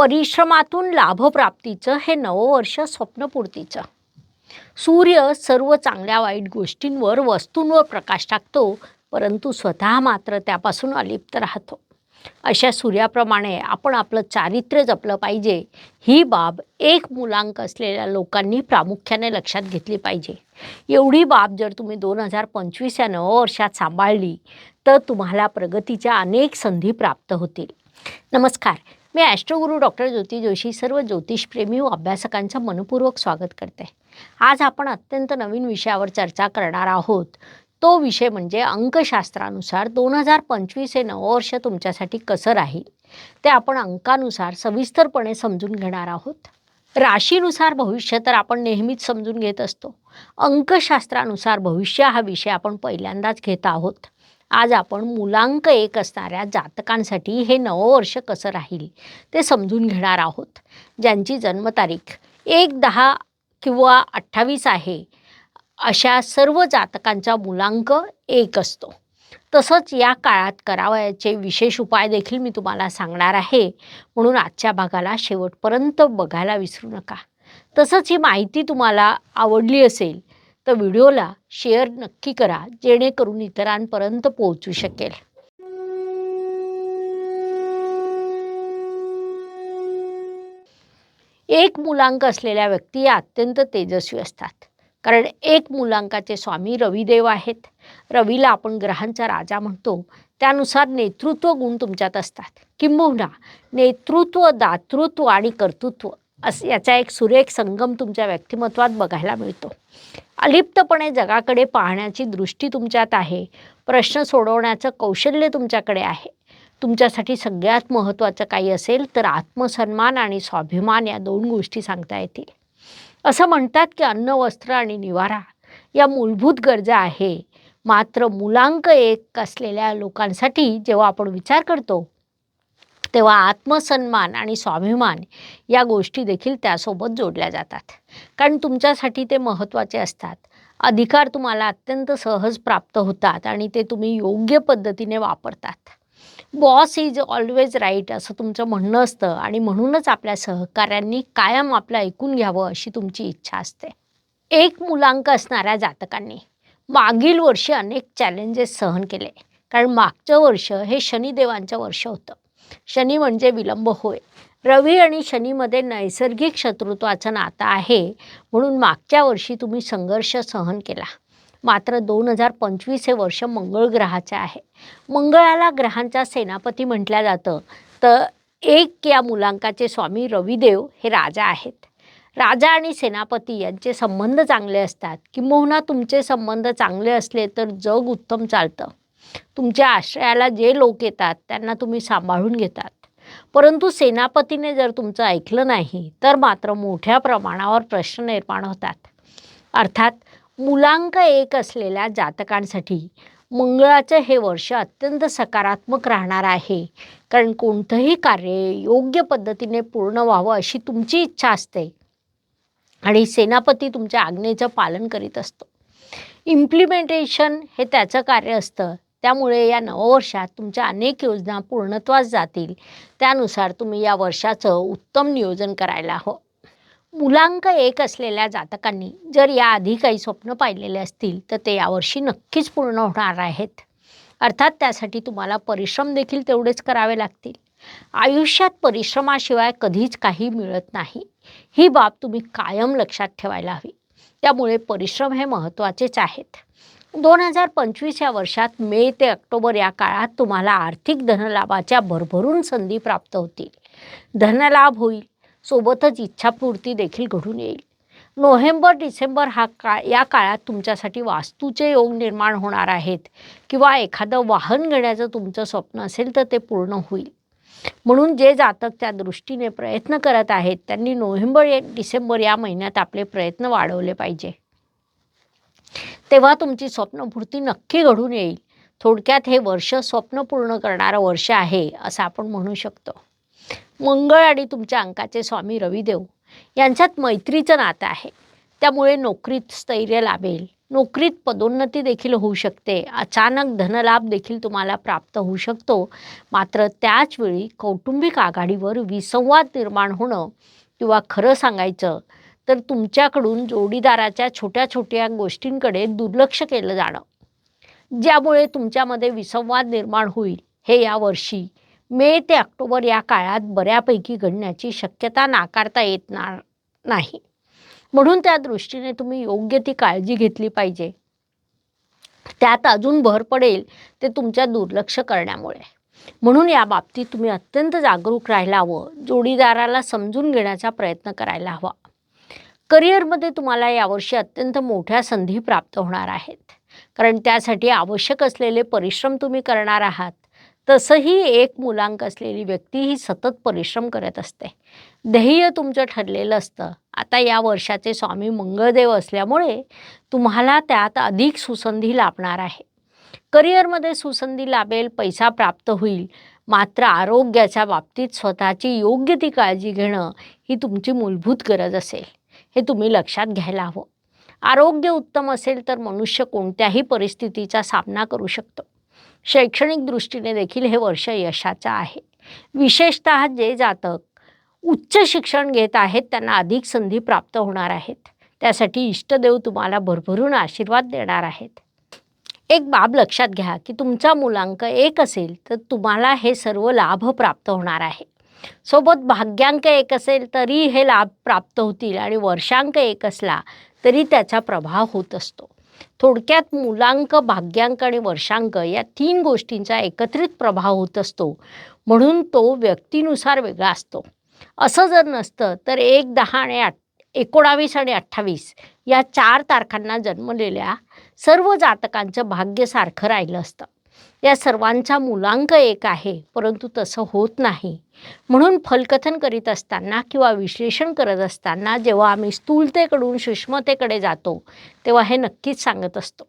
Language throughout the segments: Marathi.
परिश्रमातून लाभप्राप्तीचं हे नववर्ष स्वप्नपूर्तीचं. सूर्य सर्व चांगल्या वाईट गोष्टींवर वस्तूंवर प्रकाश टाकतो परंतु स्वतः मात्र त्यापासून अलिप्त राहतो. अशा सूर्याप्रमाणे आपण आपलं चारित्र्य जपलं पाहिजे. ही बाब एक मुलांक असलेल्या लोकांनी प्रामुख्याने लक्षात घेतली पाहिजे. एवढी बाब जर तुम्ही दोन हजार पंचवीस या नववर्षात सांभाळली तर तुम्हाला प्रगतीच्या अनेक संधी प्राप्त होतील. नमस्कार. मी ॲस्ट्रोगुरू डॉक्टर ज्योती जोशी सर्व ज्योतिषप्रेमी व अभ्यासकांचं मनपूर्वक स्वागत करते. आज आपण अत्यंत नवीन विषयावर चर्चा करणार आहोत. तो विषय म्हणजे अंकशास्त्रानुसार दोन हजार पंचवीस हे नववर्ष तुमच्यासाठी कसं राहील? ते आपण अंकानुसार सविस्तरपणे समजून घेणार आहोत. राशीनुसार भविष्य तर आपण नेहमीच समजून घेत असतो. अंकशास्त्रानुसार भविष्य हा विषय आपण पहिल्यांदाच घेत आहोत. आज आपण मुलांक एक असणाऱ्या जातकांसाठी हे नववर्ष कसं राहील ते समजून घेणार आहोत. ज्यांची जन्मतारीख एक दहा किंवा अठ्ठावीस आहे अशा सर्व जातकांचा मुलांक एक असतो. तसंच या काळात करावयाचे विशेष उपाय देखील मी तुम्हाला सांगणार आहे. म्हणून आजच्या भागाला शेवटपर्यंत बघायला विसरू नका. तसंच ही माहिती तुम्हाला आवडली असेल तर व्हिडिओला शेअर नक्की करा जेणेकरून इतरांपर्यंत पोहोचू शकेल. एक मुलांक असलेल्या व्यक्ती अत्यंत तेजस्वी असतात. कारण एक मुलांकाचे स्वामी रविदेव आहेत. रवीला आपण ग्रहांचा राजा म्हणतो. त्यानुसार नेतृत्व गुण तुमच्यात असतात. किंबहुना नेतृत्व दातृत्व आणि कर्तृत्व असं याचा एक सुरेख संगम तुमच्या व्यक्तिमत्वात बघायला मिळतो. अलिप्तपणे जगाकडे पाहण्याची दृष्टी तुमच्यात आहे. प्रश्न सोडवण्याचं कौशल्य तुमच्याकडे आहे. तुमच्यासाठी सगळ्यात महत्त्वाचं काही असेल तर आत्मसन्मान आणि स्वाभिमान या दोन गोष्टी सांगता येतील. असं म्हणतात की अन्न वस्त्र आणि निवारा या मूलभूत गरजा आहे. मात्र मुलांक एक असलेल्या लोकांसाठी जेव्हा आपण विचार करतो तेव्हा आत्मसन्मान आणि स्वाभिमान या गोष्टी देखील त्यासोबत जोडल्या जातात. कारण तुमच्यासाठी ते महत्त्वाचे असतात. अधिकार तुम्हाला अत्यंत सहज प्राप्त होतात आणि ते तुम्ही योग्य पद्धतीने वापरतात. बॉस इज ऑलवेज राईट असं तुमचं म्हणणं असतं आणि म्हणूनच आपल्या सहकाऱ्यांनी कायम आपलं ऐकून घ्यावं अशी तुमची इच्छा असते. एक मुलांक असणाऱ्या जातकांनी मागील वर्षी अनेक चॅलेंजेस सहन केले. कारण मागचं वर्ष हे शनिदेवांचं वर्ष होतं. शनी म्हणजे विलंब होय. रवी आणि शनीमध्ये नैसर्गिक शत्रुत्वाचं नातं आहे म्हणून मागच्या वर्षी तुम्ही संघर्ष सहन केला. मात्र दोन हजार पंचवीस हे वर्ष मंगळ ग्रहाचे आहे. मंगळाला ग्रहांचा सेनापती म्हटलं जातं. तर एक या मुलांकाचे स्वामी रविदेव हे राजा आहेत. राजा आणि सेनापती यांचे संबंध चांगले असतात. किंबहुना तुमचे संबंध चांगले असले तर जग उत्तम चालतं. तुमच्या आश्रयाला जे लोक येतात त्यांना तुम्ही सांभाळून घेतात. परंतु सेनापतीने जर तुमचं ऐकलं नाही तर मात्र मोठ्या प्रमाणावर प्रश्न निर्माण होतात. अर्थात मुलांक एक असलेल्या जातकांसाठी मंगळाचं हे वर्ष अत्यंत सकारात्मक राहणार आहे. कारण कोणतंही कार्य योग्य पद्धतीने पूर्ण व्हावं अशी तुमची इच्छा असते. आणि सेनापती तुमच्या आज्ञेचं पालन करीत असतो. इम्प्लिमेंटेशन हे त्याचं कार्य असतं. त्यामुळे या नववर्षात तुमच्या अनेक योजना पूर्णत्वास जातील. त्यानुसार तुम्ही या वर्षाचं उत्तम नियोजन करायला हवं. मुलांक एक असलेल्या जातकांनी जर याआधी काही स्वप्न पाहिलेले असतील तर ते यावर्षी नक्कीच पूर्ण होणार आहेत. अर्थात त्यासाठी तुम्हाला परिश्रम देखील तेवढेच करावे लागतील. आयुष्यात परिश्रमाशिवाय कधीच काही मिळत नाही. ही बाब तुम्ही कायम लक्षात ठेवायला हवी. त्यामुळे परिश्रम हे महत्त्वाचेच आहेत. दोन हजार पंचवीस या वर्षात मे ते ऑक्टोबर या काळात तुम्हाला आर्थिक धनलाभाच्या भरभरून संधी प्राप्त होतील. धनलाभ होईल. सोबतच इच्छापूर्ती देखील घडून येईल. नोव्हेंबर डिसेंबर हा का या काळात तुमच्यासाठी वास्तूचे योग निर्माण होणार आहेत किंवा एखादं वाहन घेण्याचं तुमचं स्वप्न असेल तर ते पूर्ण होईल. म्हणून जे जातक त्या दृष्टीने प्रयत्न करत आहेत त्यांनी नोव्हेंबर डिसेंबर या महिन्यात आपले प्रयत्न वाढवले पाहिजे. तेव्हा तुमची स्वप्नपूर्ती नक्की घडून येईल. थोडक्यात हे वर्ष स्वप्न पूर्ण करणारं वर्ष आहे असं आपण म्हणू शकतो. मंगळ आणि तुमच्या अंकाचे स्वामी रविदेव यांच्यात मैत्रीचं नातं आहे. त्यामुळे नोकरीत स्थैर्य लाभेल. नोकरीत पदोन्नती देखील होऊ शकते. अचानक धनलाभ देखील तुम्हाला प्राप्त होऊ शकतो. मात्र त्याचवेळी कौटुंबिक आघाडीवर विसंवाद निर्माण होणं किंवा खरं सांगायचं तर तुमच्याकडून जोडीदाराच्या छोट्या छोट्या गोष्टींकडे दुर्लक्ष केलं जाणं. ज्यामुळे तुमच्यामध्ये विसंवाद निर्माण होईल हे या वर्षी. मे ते ऑक्टोबर या काळात बऱ्यापैकी घडण्याची शक्यता नाकारता येत नाही. म्हणून त्या दृष्टीने तुम्ही योग्य ती काळजी घेतली पाहिजे. त्यात अजून भर पडेल ते तुमच्या दुर्लक्ष करण्यामुळे. म्हणून या बाबतीत तुम्ही अत्यंत जागरूक राहायला हवं जोडीदाराला समजून घेण्याचा प्रयत्न करायला हवा. करिअरमध्ये तुम्हाला यावर्षी अत्यंत मोठ्या संधी प्राप्त होणार आहेत. कारण त्यासाठी आवश्यक असलेले परिश्रम तुम्ही करणार आहात. तसंही एक मुलांक असलेली व्यक्ती ही सतत परिश्रम करत असते. ध्येय तुमचं ठरलेलं असतं. आता या वर्षाचे स्वामी मंगळदेव असल्यामुळे तुम्हाला त्यात अधिक सुसंधी लाभणार आहे. करिअरमध्ये सुसंधी लाभेल पैसा प्राप्त होईल. मात्र आरोग्याच्या बाबतीत स्वतःची योग्य ती काळजी घेणं ही तुमची मूलभूत गरज असेल. हे तुम्ही लक्षात घ्यायला हवं. आरोग्य उत्तम असेल तर मनुष्य कोणत्याही परिस्थितीचा सामना करू शकतो. शैक्षणिक दृष्टीने देखील हे वर्ष यशाचं आहे. विशेषतः जे जातक उच्च शिक्षण घेत आहेत त्यांना अधिक संधी प्राप्त होणार आहेत. त्यासाठी इष्टदेव तुम्हाला भरभरून आशीर्वाद देणार आहेत. एक बाब लक्षात घ्या की तुमचा मुलांक एक असेल तर तुम्हाला हे सर्व लाभ प्राप्त होणार आहे. सोबत भाग्यांक एक असेल तरी हे लाभ प्राप्त होतील आणि वर्षांक एक असला तरी त्याचा प्रभाव होत असतो. थोडक्यात मुलांक भाग्यांक आणि वर्षांक या तीन गोष्टींचा एकत्रित प्रभाव होत असतो. म्हणून तो व्यक्तीनुसार वेगळा असतो. असं जर नसतं तर एक दहा आणि आठ एकोणावीस आणि अठ्ठावीस या चार तारखांना जन्मलेल्या सर्व जातकांचं भाग्य सारखं राहिलं असतं. या सर्वांचा मुलांक एक आहे परंतु तसं होत नाही. म्हणून फलकथन करीत असताना किंवा विश्लेषण करत असताना जेव्हा आम्ही स्थूलतेकडून सूक्ष्मतेकडे जातो तेव्हा हे नक्कीच सांगत असतो.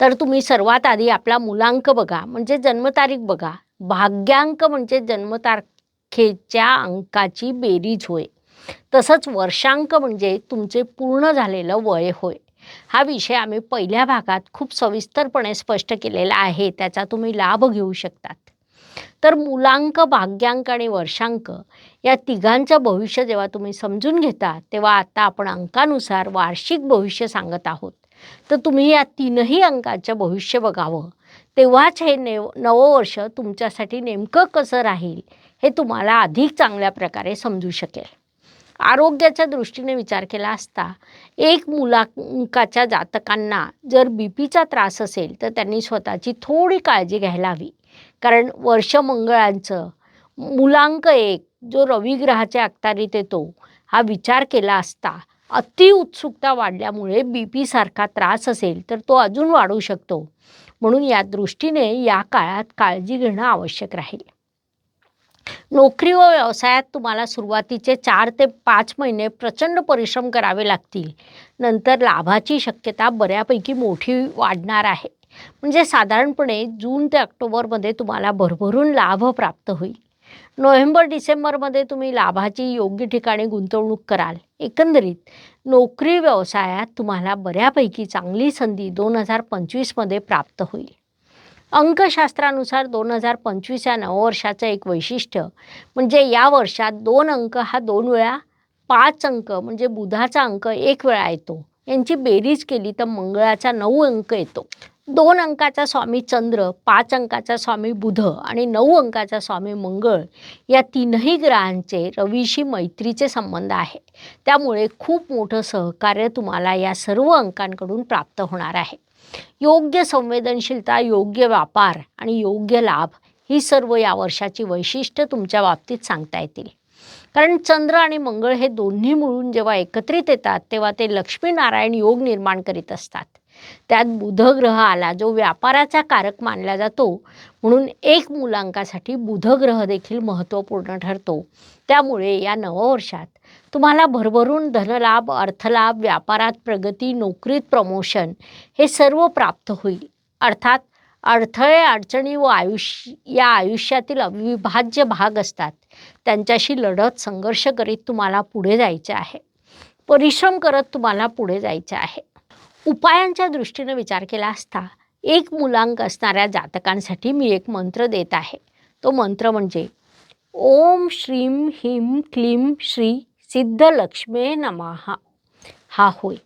तर तुम्ही सर्वात आधी आपला मुलांक बघा म्हणजे जन्मतारीख बघा. भाग्यांक म्हणजे जन्मतारखेच्या अंकाची बेरीज होय. तसंच वर्षांक म्हणजे तुमचे पूर्ण झालेलं वय होय. हा विषय आम्ही पहिल्या भागात खूप सविस्तरपणे स्पष्ट केलेला आहे त्याचा तुम्ही लाभ घेऊ शकतात. तर मुलांक भाग्यांक आणि वर्षांक या तिघांचं भविष्य जेव्हा तुम्ही समजून घेता तेव्हा आता आपण अंकानुसार वार्षिक भविष्य सांगत आहोत. तर तुम्ही या तीनही अंकाचं भविष्य बघावं. तेव्हाच हे नेव नववर्ष तुमच्यासाठी नेमकं कसं राहील हे तुम्हाला अधिक चांगल्या प्रकारे समजू शकेल. आरोग्याच्या दृष्टीने विचार केला असता एक मुलांकाच्या जातकांना जर बी पीचा त्रास असेल तर त्यांनी स्वतःची थोडी काळजी घ्यायला हवी. कारण वर्षमंगळांचं मुलांक एक जो रविग्रहाच्या अखतारीत येतो हा विचार केला असता अति उत्सुकता वाढल्यामुळे बी पीसारखा त्रास असेल तर तो अजून वाढू शकतो. म्हणून या दृष्टीने या काळात काळजी घेणं आवश्यक राहील. नोकरी व व्यवसायात तुम्हाला सुरुवातीचे चार ते पाच महिने प्रचंड परिश्रम करावे लागतील. नंतर लाभाची शक्यता बऱ्यापैकी मोठी वाढणार आहे. म्हणजे साधारणपणे जून ते ऑक्टोबरमध्ये तुम्हाला भरभरून लाभ प्राप्त होईल. नोव्हेंबर डिसेंबरमध्ये तुम्ही लाभाची योग्य ठिकाणी गुंतवणूक कराल. एकंदरीत नोकरी व्यवसायात तुम्हाला बऱ्यापैकी चांगली संधी दोन हजार पंचवीसमध्ये प्राप्त होईल. अंकशास्त्रानुसार दोन हजार पंचवीस या नववर्षाचं एक वैशिष्ट्य म्हणजे या वर्षात दोन अंक हा दोन वेळा पाच अंक म्हणजे बुधाचा अंक एक वेळा येतो. यांची बेरीज केली तर मंगळाचा नऊ अंक येतो. दोन अंकाचा स्वामी चंद्र पाच अंकाचा स्वामी बुध आणि नऊ अंकाचा स्वामी मंगळ या तीनही ग्रहांचे रवीशी मैत्रीचे संबंध आहे. त्यामुळे खूप मोठं सहकार्य तुम्हाला या सर्व अंकांकडून प्राप्त होणार आहे. योग्य संवेदनशीलता योग्य व्यापार आणि योग्य लाभ ही सर्व या वर्षाची वैशिष्ट्य तुमच्या बाबतीत सांगता येतील. कारण चंद्र आणि मंगळ हे दोन्ही मिळून जेव्हा एकत्रित येतात तेव्हा ते लक्ष्मीनारायण योग निर्माण करीत असतात. त्यात बुध ग्रह आला जो व्यापाराचा कारक मानला जातो म्हणून एक मुलांकासाठी बुध ग्रह देखील महत्त्वपूर्ण ठरतो. त्यामुळे या नववर्षात तुम्हाला भरभरून धनलाभ अर्थलाभ व्यापारात प्रगती नोकरीत प्रमोशन हे सर्व प्राप्त होईल. अर्थात अडथळे अडचणी व आयुष्य या आयुष्यातील अविभाज्य भाग असतात. त्यांच्याशी लढत संघर्ष करीत तुम्हाला पुढे जायचे आहे. परिश्रम करत तुम्हाला पुढे जायचे आहे. उपायांच्या दृष्टीने विचार केला असता एक मुलांक असणाऱ्या जातकांसाठी मी एक मंत्र देत आहे. तो मंत्र म्हणजे ओम श्रीम ह्रीम क्लीम श्री सिद्धलक्ष्मी नमहा हा होय.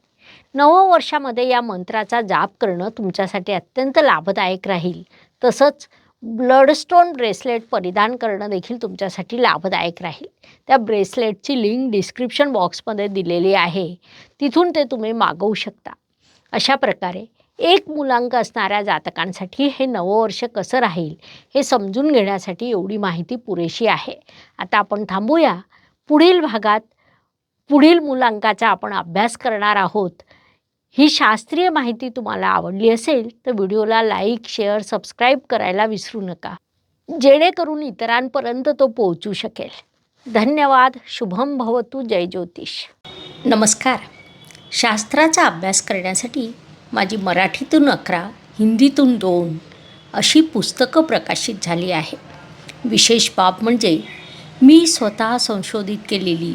नववर्षामध्ये या मंत्राचा जाप करणं तुमच्यासाठी अत्यंत लाभदायक राहील. तसंच ब्लडस्टोन ब्रेसलेट परिधान करणं देखील तुमच्यासाठी लाभदायक राहील. त्या ब्रेसलेटची लिंक डिस्क्रिप्शन बॉक्समध्ये दिलेली आहे. तिथून ते तुम्ही मागवू शकता. अशा प्रकारे एक मुलांक असणाऱ्या जातकांसाठी हे नववर्ष कसं राहील हे समजून घेण्यासाठी एवढी माहिती पुरेशी आहे. आता आपण थांबूया. पुढील भागात पुढील मुलांकाचा आपण अभ्यास करणार आहोत. ही शास्त्रीय माहिती तुम्हाला आवडली असेल तर व्हिडिओला लाईक शेअर सबस्क्राईब करायला विसरू नका. जेणेकरून इतरांपर्यंत तो पोहोचू शकेल. धन्यवाद. शुभम भवतु. जय ज्योतिष. नमस्कार. शास्त्राचा अभ्यास करण्यासाठी माझी मराठीतून अकरा हिंदीतून दोन अशी पुस्तकं प्रकाशित झाली आहे. विशेष बाब म्हणजे मी स्वतः संशोधित केलेली